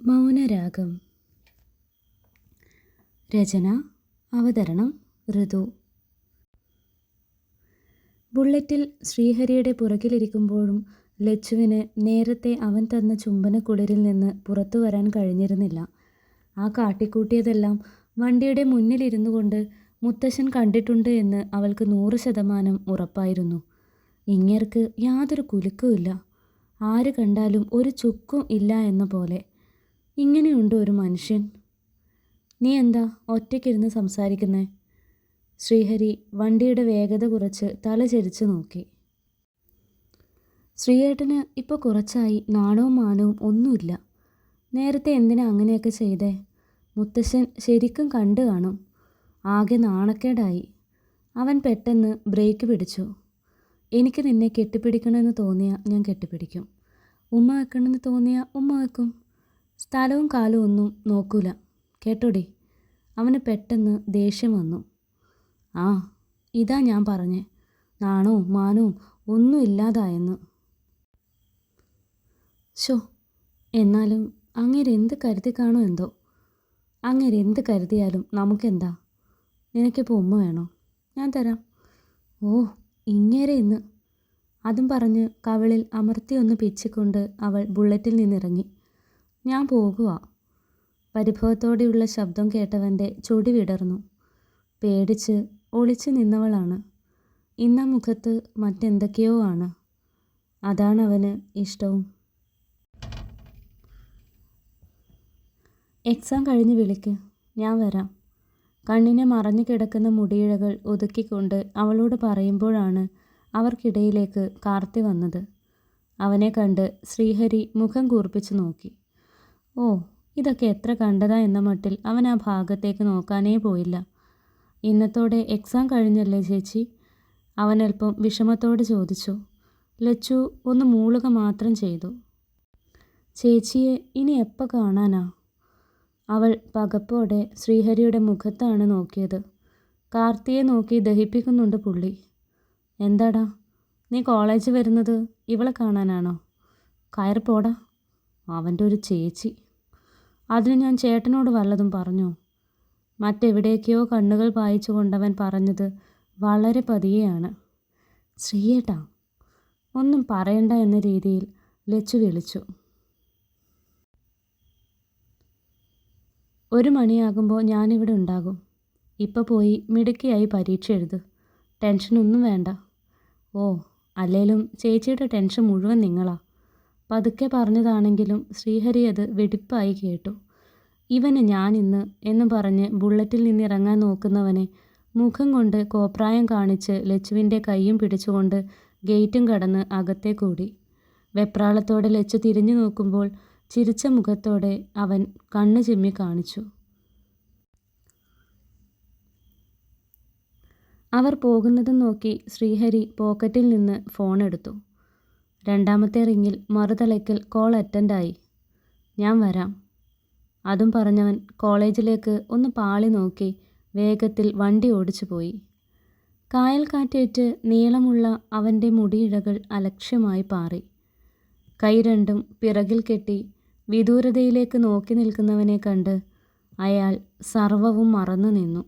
മൗനരാഗം. രചന അവതരണം ഋതു. ബുള്ളറ്റിൽ ശ്രീഹരിയുടെ പുറകിലിരിക്കുമ്പോഴും ലച്ചുവിന് നേരത്തെ അവൻ തന്ന ചുംബനക്കുളിരിൽ നിന്ന് പുറത്തു വരാൻ കഴിഞ്ഞിരുന്നില്ല. ആ കാട്ടിക്കൂട്ടിയതെല്ലാം വണ്ടിയുടെ മുന്നിലിരുന്നു കൊണ്ട് മുത്തശ്ശൻ കണ്ടിട്ടുണ്ട് എന്ന് അവൾക്ക് നൂറ് ശതമാനം ഉറപ്പായിരുന്നു. ഇങ്ങേർക്ക് യാതൊരു കുലുക്കുമില്ല ആര് കണ്ടാലും ഒരു ചുക്കും ഇല്ല എന്ന പോലെ ഇങ്ങനെയുണ്ട് ഒരു മനുഷ്യൻ. നീ എന്താ ഒറ്റയ്ക്കിരുന്ന് സംസാരിക്കുന്നേ? ശ്രീഹരി വണ്ടിയുടെ വേഗത കുറച്ച് തല ചരിച്ചു നോക്കി. ശ്രീയേട്ടന് ഇപ്പോൾ കുറച്ചായി നാണവും മാനവും ഒന്നുമില്ല. നേരത്തെ എന്തിനാ അങ്ങനെയൊക്കെ ചെയ്തേ? മുത്തശ്ശൻ ശരിക്കും കണ്ടു കാണും. ആകെ നാണക്കേടായി. അവൻ പെട്ടെന്ന് ബ്രേക്ക് പിടിച്ചു. എനിക്ക് നിന്നെ കെട്ടിപ്പിടിക്കണമെന്ന് തോന്നിയാൽ ഞാൻ കെട്ടിപ്പിടിക്കും. ഉമ്മ വെക്കണമെന്ന് തോന്നിയാൽ ഉമ്മ വെക്കും. സ്ഥലവും കാലവും ഒന്നും നോക്കൂല. കേട്ടോടി? അവന് പെട്ടെന്ന് ദേഷ്യം വന്നു. ആ ഇതാ ഞാൻ പറഞ്ഞേ. നാണവും മാനവും ഒന്നും ഇല്ലാതായെന്ന്. ഷോ എന്നാലും അങ്ങേരെന്ത് കരുതി കാണോ എന്തോ? അങ്ങേരെന്ത് കരുതിയാലും നമുക്കെന്താ? നിനക്കിപ്പോൾ ഉമ്മ വേണോ? ഞാൻ തരാം. ഓ ഇങ്ങേരെ ഇന്ന്. അതും പറഞ്ഞ് കവിളിൽ അമർത്തിയൊന്ന് പിച്ചിക്കൊണ്ട് അവൾ ബുള്ളറ്റിൽ നിന്നിറങ്ങി. ഞാൻ പോകുക പരിഭവത്തോടെയുള്ള ശബ്ദം കേട്ടവന്റെ ചൊടി വിടർന്നു. പേടിച്ച് ഒളിച്ചു നിന്നവളാണ്. ഇന്ന മുഖത്ത് മറ്റെന്തൊക്കെയോ ആണ്. അതാണ് അവന് ഇഷ്ടവും. എക്സാം കഴിഞ്ഞ് വിളിക്ക്. ഞാൻ വരാം. കണ്ണിനെ മറഞ്ഞു കിടക്കുന്ന മുടിയിഴകൾ ഒതുക്കിക്കൊണ്ട് അവളോട് പറയുമ്പോഴാണ് അവർക്കിടയിലേക്ക് കാർത്തി വന്നത്. അവനെ കണ്ട് ശ്രീഹരി മുഖം കൂർപ്പിച്ചു നോക്കി. ഓ ഇതൊക്കെ എത്ര കണ്ടതാ എന്ന മട്ടിൽ അവൻ ആ ഭാഗത്തേക്ക് നോക്കാനേ പോയില്ല. ഇന്നത്തോടെ എക്സാം കഴിഞ്ഞല്ലേ ചേച്ചി? അവൻ അല്പം വിഷമത്തോടെ ചോദിച്ചു. ലച്ചു ഒന്ന് മൂളുക മാത്രം ചെയ്തു. ചേച്ചിയെ ഇനി എപ്പോൾ കാണാനാ? അവൾ പകപ്പോടെ ശ്രീഹരിയുടെ മുഖത്താണ് നോക്കിയത്. കാർത്തിയെ നോക്കി ദഹിപ്പിക്കുന്നുണ്ട് പുള്ളി. എന്താടാ നീ കോളേജ് വരുന്നത് ഇവളെ കാണാനാണോ? കയറിപ്പോടാ. പോടാ അവന്റെ ഒരു ചേച്ചി. അതിന് ഞാൻ ചേട്ടനോട് വല്ലതും പറഞ്ഞു. മറ്റെവിടേക്കോ കണ്ണുകൾ പായിച്ചു കൊണ്ടവൻ പറഞ്ഞത് വളരെ പതിയെയാണ്. ശ്രീയേട്ടാ ഒന്നും പറയണ്ട എന്ന രീതിയിൽ ലച്ചു വിളിച്ചു. ഒരു മണിയാകുമ്പോൾ ഞാനിവിടെ ഉണ്ടാകും. ഇപ്പോൾ പോയി മിടുക്കിയായി പരീക്ഷ എഴുത്. ടെൻഷനൊന്നും വേണ്ട. ഓ അല്ലേലും ചേച്ചിയുടെ ടെൻഷൻ മുഴുവൻ നിങ്ങളാ. പതുക്കെ പറഞ്ഞതാണെങ്കിലും ശ്രീഹരി അത് വെടിപ്പായി കേട്ടു. ഇവന് ഞാനിന്ന് എന്ന് പറഞ്ഞ് ബുള്ളറ്റിൽ നിന്നിറങ്ങാൻ നോക്കുന്നവനെ മുഖം കൊണ്ട് കോപ്രായം കാണിച്ച് ലച്ചുവിന്റെ കൈയും പിടിച്ചുകൊണ്ട് ഗേറ്റും കടന്ന് അകത്തെ കൂടി. വെപ്രാളത്തോടെ ലച്ചു തിരിഞ്ഞു നോക്കുമ്പോൾ ചിരിച്ച മുഖത്തോടെ അവൻ കണ്ണു ചിമ്മി കാണിച്ചു. അവർ പോകുന്നതും നോക്കി ശ്രീഹരി പോക്കറ്റിൽ നിന്ന് ഫോൺ എടുത്തു രണ്ടാമത്തെ റിങ്ങിൽ മറുതലയ്ക്കൽ കോൾ അറ്റൻഡായി ഞാൻ വരാം. അതും പറഞ്ഞവൻ കോളേജിലേക്ക് ഒന്ന് പാളി നോക്കി വേഗത്തിൽ വണ്ടി ഓടിച്ചു പോയി കായൽ കാറ്റേറ്റ് നീളമുള്ള അവന്റെ മുടിയിഴകൾ അലക്ഷ്യമായി പാറി. കൈ രണ്ടും പിറകിൽ കെട്ടി വിദൂരതയിലേക്ക് നോക്കി നിൽക്കുന്നവനെ കണ്ട് അയാൾ സർവവും മറന്നു നിന്നു.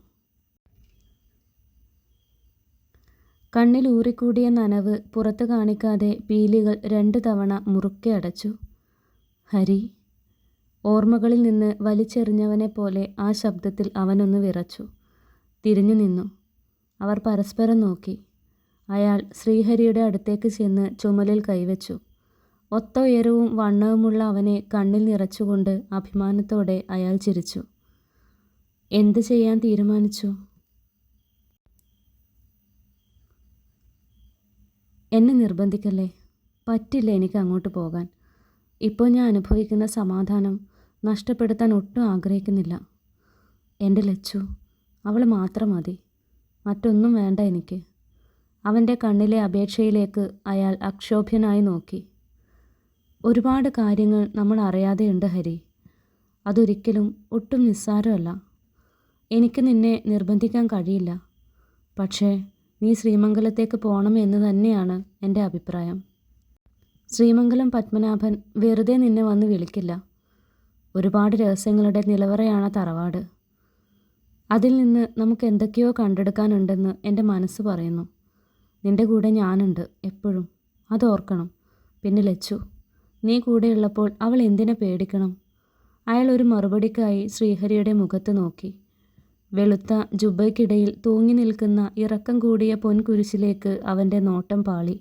കണ്ണിൽ ഊറിക്കൂടിയ നനവ് പുറത്തു കാണിക്കാതെ പീലികൾ രണ്ടു തവണ മുറുക്കെ അടച്ചു. ഹരി ഓർമ്മകളിൽ നിന്ന് വലിച്ചെറിഞ്ഞവനെ പോലെ ആ ശബ്ദത്തിൽ അവനൊന്ന് വിറച്ചു. തിരിഞ്ഞു നിന്നു. അവർ പരസ്പരം നോക്കി. അയാൾ ശ്രീഹരിയുടെ അടുത്തേക്ക് ചെന്ന് ചുമലിൽ കൈവച്ചു. ഒത്ത ഉയരവും വണ്ണവുമുള്ള അവനെ കണ്ണിൽ നിറച്ചുകൊണ്ട് അഭിമാനത്തോടെ അയാൾ ചിരിച്ചു. എന്ത് ചെയ്യാൻ തീരുമാനിച്ചു? എന്നെ നിർബന്ധിക്കല്ലേ? പറ്റില്ല എനിക്ക് അങ്ങോട്ട് പോകാൻ. ഇപ്പോൾ ഞാൻ അനുഭവിക്കുന്ന സമാധാനം നഷ്ടപ്പെടുത്താൻ ഒട്ടും ആഗ്രഹിക്കുന്നില്ല. എന്റെ ലച്ചു അവൾ മാത്രം മതി. മറ്റൊന്നും വേണ്ട എനിക്ക്. അവന്റെ കണ്ണിലെ അപേക്ഷയിലേക്ക് അയാൾ അക്ഷോഭ്യനായി നോക്കി. ഒരുപാട് കാര്യങ്ങൾ നമ്മൾ അറിയാതെയുണ്ട് ഹരി. അതൊരിക്കലും ഒട്ടും നിസ്സാരമല്ല. എനിക്ക് നിന്നെ നിർബന്ധിക്കാൻ കഴിയില്ല. പക്ഷേ നീ ശ്രീമംഗലത്തേക്ക് പോകണം എന്ന് തന്നെയാണ് എന്റെ അഭിപ്രായം. ശ്രീമംഗലം പത്മനാഭൻ വെറുതെ നിന്നെ വന്ന് വിളിക്കില്ല. ഒരുപാട് രഹസ്യങ്ങളുടെ നിലവറയാണ് തറവാട്. അതിൽ നിന്ന് നമുക്ക് എന്തൊക്കെയോ കണ്ടെടുക്കാനുണ്ടെന്ന് എന്റെ മനസ്സ് പറയുന്നു. നിന്റെ കൂടെ ഞാനുണ്ട് എപ്പോഴും. അതോർക്കണം പിന്നെ ലച്ചു നീ കൂടെയുള്ളപ്പോൾ അവൾ എന്തിനെ പേടിക്കണം? അയാൾ ഒരു മറുപടിക്കായി ശ്രീഹരിയുടെ മുഖത്ത് നോക്കി. വെളുത്ത ജുബയ്ക്കിടയിൽ തൂങ്ങി നിൽക്കുന്ന ഇറക്കം കൂടിയ പൊൻകുരിശിലേക്ക് അവന്റെ നോട്ടം പാളി.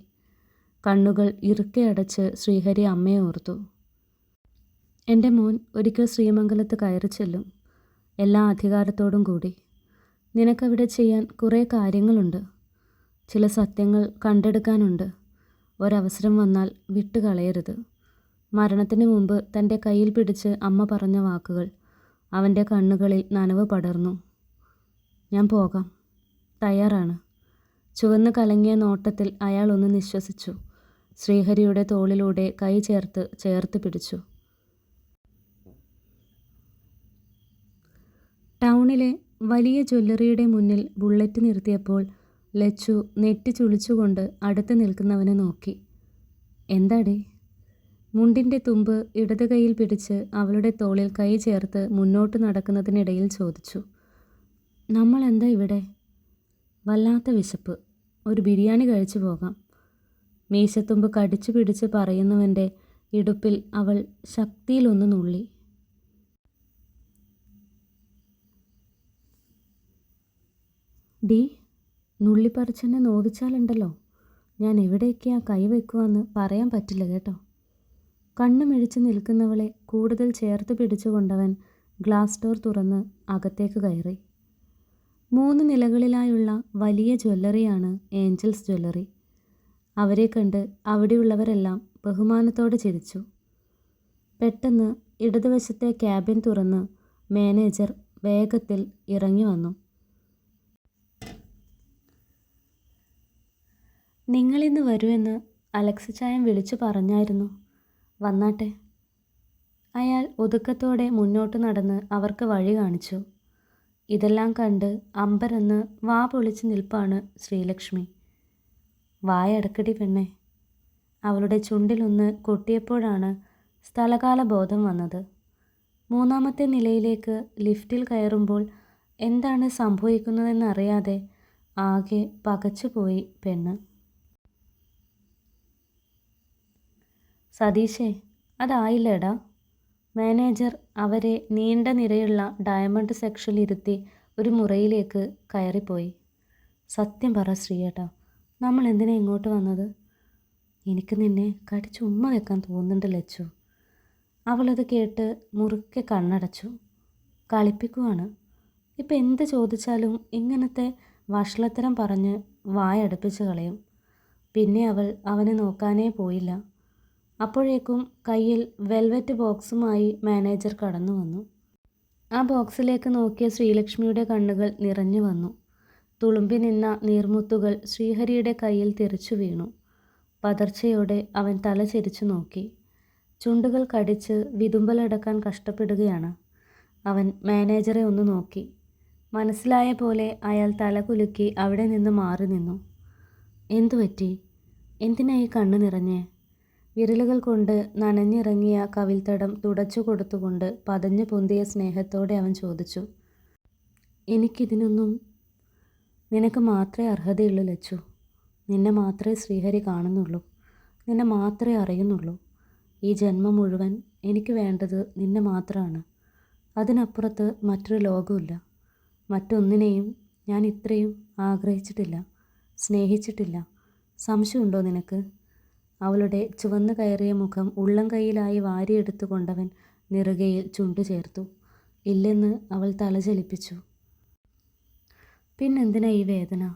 കണ്ണുകൾ ഇറുക്കെ അടച്ച് ശ്രീഹരി അമ്മയെ ഓർത്തു. എന്റെ മോൻ ഒരിക്കൽ ശ്രീമംഗലത്ത് കയറി ചെല്ലും. എല്ലാ അധികാരത്തോടും കൂടി. നിനക്കവിടെ ചെയ്യാൻ കുറേ കാര്യങ്ങളുണ്ട്. ചില സത്യങ്ങൾ കണ്ടെടുക്കാനുണ്ട്. ഒരവസരം വന്നാൽ വിട്ടുകളയരുത് മരണത്തിന് മുമ്പ് തന്റെ കയ്യിൽ പിടിച്ച് അമ്മ പറഞ്ഞ വാക്കുകൾ അവന്റെ കണ്ണുകളിൽ നനവ് പടർന്നു. ഞാൻ പോകാം. തയ്യാറാണ്. ചുവന്ന് കലങ്ങിയ നോട്ടത്തിൽ അയാൾ ഒന്ന് നിശ്വസിച്ചു. ശ്രീഹരിയുടെ തോളിലൂടെ കൈ ചേർത്ത് ചേർത്ത് പിടിച്ചു. ടൗണിലെ വലിയ ജ്വല്ലറിയുടെ മുന്നിൽ ബുള്ളറ്റ് നിർത്തിയപ്പോൾ ലച്ചു നെറ്റി ചുളിച്ചുകൊണ്ട് അടുത്ത് നിൽക്കുന്നവനെ നോക്കി. എന്താടേ? മുണ്ടിന്റെ തുമ്പ് ഇടത് കൈയിൽ പിടിച്ച് അവളുടെ തോളിൽ കൈ ചേർത്ത് മുന്നോട്ട് നടക്കുന്നതിനിടയിൽ ചോദിച്ചു. നമ്മൾ എന്താ ഇവിടെ? വല്ലാത്ത വിശപ്പ്. ഒരു ബിരിയാണി കഴിച്ചു പോകാം. മീശത്തുമ്പ് കടിച്ചു പിടിച്ച് പറയുന്നവന്റെ ഇടുപ്പിൽ അവൾ ശക്തിയിലൊന്ന് നുള്ളി. ഡി നുള്ളിപ്പറിച്ചെന്നെ നോവിച്ചാലുണ്ടല്ലോ. ഞാൻ എവിടേക്കാ കൈവെക്കുവാന്ന് പറയാൻ പറ്റില്ല കേട്ടോ. കണ്ണുമിഴിച്ച് നിൽക്കുന്നവളെ കൂടുതൽ ചേർത്ത് പിടിച്ചുകൊണ്ടവൻ ഗ്ലാസ് ഡോർ തുറന്ന് അകത്തേക്ക് കയറി. മൂന്ന് നിലകളിലായുള്ള വലിയ ജ്വല്ലറിയാണ് ഏഞ്ചൽസ് ജ്വല്ലറി. അവരെ കണ്ട് അവിടെയുള്ളവരെല്ലാം ബഹുമാനത്തോടെ ചിരിച്ചു. പെട്ടെന്ന് ഇടതുവശത്തെ ക്യാബിൻ തുറന്ന് മാനേജർ വേഗത്തിൽ ഇറങ്ങി വന്നു. നിങ്ങളിന്ന് വരുമെന്ന് അലക്സ് ചായം വിളിച്ചു പറഞ്ഞായിരുന്നു. വന്നാട്ടെ. അയാൾ ഒതുക്കത്തോടെ മുന്നോട്ട് നടന്ന് അവർക്ക് വഴി കാണിച്ചു. ഇതെല്ലാം കണ്ട് അമ്പരന്ന് വാ പൊളിച്ച് നിൽപ്പാണ് ശ്രീലക്ഷ്മി. വായടക്കടി പെണ്ണെ. അവളുടെ ചുണ്ടിലൊന്ന് കൊട്ടിയപ്പോഴാണ് സ്ഥലകാല ബോധം വന്നത്. മൂന്നാമത്തെ നിലയിലേക്ക് ലിഫ്റ്റിൽ കയറുമ്പോൾ എന്താണ് സംഭവിക്കുന്നതെന്നറിയാതെ ആകെ പകച്ചുപോയി പെണ്ണ്. സതീശേ അതായില്ലേടാ. മാനേജർ അവരെ നീണ്ട നിരയുള്ള ഡയമണ്ട് സെക്ഷനിലിരുത്തി ഒരു മുറിയിലേക്ക് കയറിപ്പോയി. സത്യം പറ ശ്രീയേട്ടാ നമ്മൾ എന്തിനാ ഇങ്ങോട്ട് വന്നത്? എനിക്ക് നിന്നെ കടിച്ച് ഉമ്മ വെക്കാൻ തോന്നുന്നുണ്ട് ലച്ചു. അവളത് കേട്ട് മുറുക്കെ കണ്ണടച്ചു. കളിപ്പിക്കുവാണ്. ഇപ്പം എന്ത് ചോദിച്ചാലും ഇങ്ങനത്തെ വഷളത്തരം പറഞ്ഞ് വായടുപ്പിച്ച് കളയും. പിന്നെ അവൾ അവനെ നോക്കാനേ പോയില്ല. അപ്പോഴേക്കും കയ്യിൽ വെൽവെറ്റ് ബോക്സുമായി മാനേജർ കടന്നു വന്നു. ആ ബോക്സിലേക്ക് നോക്കിയ ശ്രീലക്ഷ്മിയുടെ കണ്ണുകൾ നിറഞ്ഞു വന്നു. തുളുമ്പി നിന്ന നീർമുത്തുകൾ ശ്രീഹരിയുടെ കയ്യിൽ തെറിച്ചു വീണു. പതർച്ചയോടെ അവൻ തല ചെരിച്ചു നോക്കി. ചുണ്ടുകൾ കടിച്ച് വിതുമ്പലടക്കാൻ കഷ്ടപ്പെടുകയാണ്. അവൻ മാനേജറെ ഒന്ന് നോക്കി. മനസ്സിലായ പോലെ അയാൾ തല കുലുക്കി അവിടെ നിന്ന് മാറി നിന്നു. എന്തു പറ്റി എന്തിനാ ഈ കണ്ണ് നിറഞ്ഞേ? വിരലുകൾ കൊണ്ട് നനഞ്ഞിറങ്ങിയ കവിൽത്തടം തുടച്ചു കൊടുത്തുകൊണ്ട് പതഞ്ഞു പൊന്തിയ സ്നേഹത്തോടെ അവൻ ചോദിച്ചു എനിക്കിതിനൊന്നും നിനക്ക് മാത്രമേ അർഹതയുള്ളൂ ലച്ചു. നിന്നെ മാത്രമേ ശ്രീഹരി കാണുന്നുള്ളൂ. നിന്നെ മാത്രമേ അറിയുന്നുള്ളൂ. ഈ ജന്മം മുഴുവൻ എനിക്ക് വേണ്ടത് നിന്നെ മാത്രമാണ്. അതിനപ്പുറത്ത് മറ്റൊരു ലോകമില്ല മറ്റൊന്നിനെയും ഞാൻ ഇത്രയും ആഗ്രഹിച്ചിട്ടില്ല സ്നേഹിച്ചിട്ടില്ല. സംശയമുണ്ടോ നിനക്ക്? അവളുടെ ചുവന്നു കയറിയ മുഖം ഉള്ളം കൈയിലായി വാരിയെടുത്തു കൊണ്ടവൻ നിറുകയിൽ ചുണ്ടു ചേർത്തു. ഇല്ലെന്ന് അവൾ തല ചലിപ്പിച്ചു. പിന്നെന്തിനാ ഈ വേദന?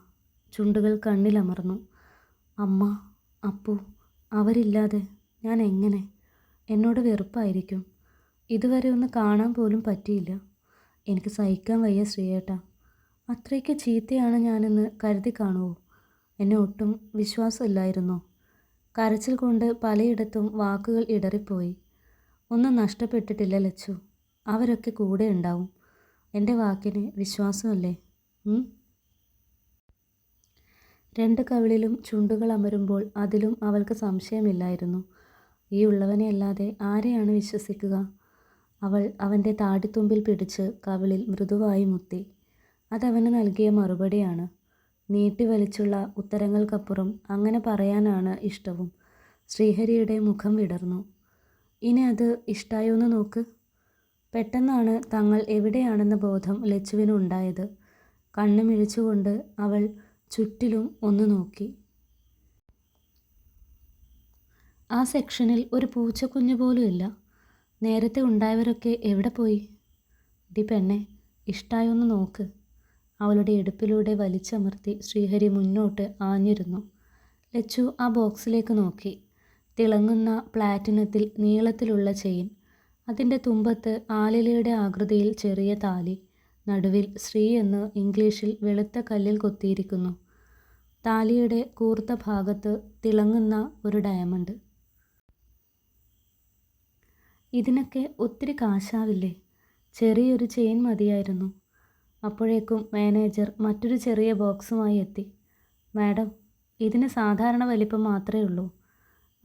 ചുണ്ടുകൾ കണ്ണിലമർന്നു അമ്മ അപ്പു അവരില്ലാതെ ഞാൻ എങ്ങനെ? എന്നോട് വെറുപ്പായിരിക്കും. ഇതുവരെ ഒന്ന് കാണാൻ പോലും പറ്റിയില്ല. എനിക്ക് സഹിക്കാൻ വയ്യ ശ്രീയേട്ട. അത്രയ്ക്ക് ചീത്തയാണ് ഞാനെന്ന് കരുതി കാണുമോ എന്നെ ഒട്ടും വിശ്വാസമില്ലായിരുന്നോ? കരച്ചിൽ കൊണ്ട് പലയിടത്തും വാക്കുകൾ ഇടറിപ്പോയി. ഒന്നും നഷ്ടപ്പെട്ടിട്ടില്ല ലച്ചു. അവരൊക്കെ കൂടെ ഉണ്ടാവും. എന്റെ വാക്കിന് വിശ്വാസമല്ലേ? രണ്ട് കവിളിലും ചുണ്ടുകൾ അമരുമ്പോൾ അതിലും അവൾക്ക് സംശയമില്ലായിരുന്നു. ഈ ഉള്ളവനെ അല്ലാതെ ആരെയാണ് വിശ്വസിക്കുക? അവൾ അവന്റെ താടിത്തുമ്പിൽ പിടിച്ച് കവിളിൽ മൃദുവായി മുത്തി. അതവന് നൽകിയ മറുപടിയാണ്. നീട്ടി വലിച്ചുള്ള ഉത്തരങ്ങൾക്കപ്പുറം അങ്ങനെ പറയാനാണ് ഇഷ്ടവും. ശ്രീഹരിയുടെ മുഖം വിടർന്നു. ഇനി അത് ഇഷ്ടായോന്ന് നോക്ക്. പെട്ടെന്നാണ് തങ്ങൾ എവിടെയാണെന്ന ബോധം ലച്ചുവിനുണ്ടായത് കണ്ണു മിഴിച്ചുകൊണ്ട് അവൾ ചുറ്റിലും ഒന്ന് നോക്കി. ആ സെക്ഷനിൽ ഒരു പൂച്ചക്കുഞ്ഞു പോലും ഇല്ല. നേരത്തെ ഉണ്ടായവരൊക്കെ എവിടെ പോയി? ഡി പെണ്ണെ ഇഷ്ടായൊന്ന് നോക്ക്. അവളുടെ ഇടുപ്പിലൂടെ വലിച്ചമർത്തി ശ്രീഹരി മുന്നോട്ട് ആഞ്ഞിരുന്നു. ലച്ചു ആ ബോക്സിലേക്ക് നോക്കി. തിളങ്ങുന്ന പ്ലാറ്റിനത്തിൽ നീളത്തിലുള്ള ചെയിൻ. അതിന്റെ തുമ്പത്ത് ആലിലയുടെ ആകൃതിയിൽ ചെറിയ താലി. നടുവിൽ ശ്രീ എന്ന് ഇംഗ്ലീഷിൽ വെളുത്ത കല്ലിൽ കൊത്തിയിരിക്കുന്നു. താലിയുടെ കൂർത്ത ഭാഗത്ത് തിളങ്ങുന്ന ഒരു ഡയമണ്ട്. ഇതിനൊക്കെ ഒത്തിരി കാശാവില്ലേ? ചെറിയൊരു ചെയിൻ മതിയായിരുന്നു. അപ്പോഴേക്കും മാനേജർ മറ്റൊരു ചെറിയ ബോക്സുമായി എത്തി. മാഡം ഇതിന് സാധാരണ വലിപ്പം മാത്രമേ ഉള്ളൂ.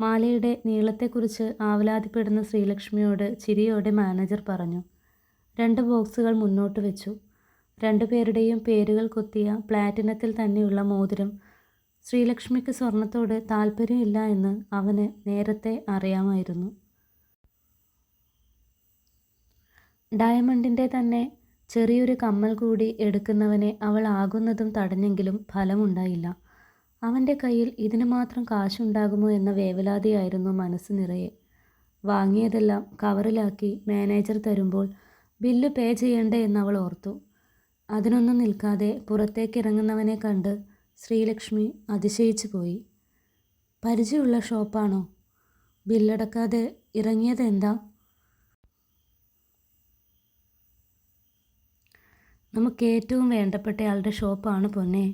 മാലയുടെ നീളത്തെക്കുറിച്ച് ആവലാതിപ്പെടുന്ന ശ്രീലക്ഷ്മിയോട് ചിരിയോടെ മാനേജർ പറഞ്ഞു. രണ്ട് ബോക്സുകൾ മുന്നോട്ട് വെച്ചു. രണ്ടുപേരുടെയും പേരുകൾ കൊത്തിയ പ്ലാറ്റിനത്തിൽ തന്നെയുള്ള മോതിരം. ശ്രീലക്ഷ്മിക്ക് സ്വർണത്തോട് താല്പര്യമില്ല എന്ന് അവന് നേരത്തെ അറിയാമായിരുന്നു. ഡയമണ്ടിന്റെ തന്നെ ചെറിയൊരു കമ്മൽ കൂടി എടുക്കുന്നവനെ അവൾ ആകുന്നതും തടഞ്ഞെങ്കിലും ഫലമുണ്ടായില്ല അവന്റെ കയ്യിൽ ഇതിന് മാത്രം കാശുണ്ടാകുമോ എന്ന വേവലാതിയായിരുന്നു മനസ്സ് നിറയെ. വാങ്ങിയതെല്ലാം കവറിലാക്കി മാനേജർ തരുമ്പോൾ ബില്ല് പേ ചെയ്യണ്ടേ എന്നവൾ ഓർത്തു. അതിനൊന്നും നിൽക്കാതെ പുറത്തേക്കിറങ്ങുന്നവനെ കണ്ട് ശ്രീലക്ഷ്മി അതിശയിച്ചു പോയി. പരിചയമുള്ള ഷോപ്പാണോ? ബില്ലടക്കാതെ ഇറങ്ങിയതെന്താ? നമുക്ക് ഏറ്റവും വേണ്ടപ്പെട്ടയാളുടെ ഷോപ്പാണ് പൊന്നേ.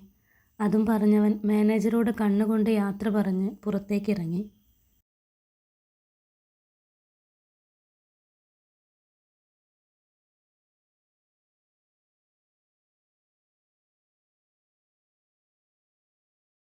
അതും പറഞ്ഞവൻ മാനേജറോട് കണ്ണുകൊണ്ട് യാത്ര പറഞ്ഞ് പുറത്തേക്കിറങ്ങി.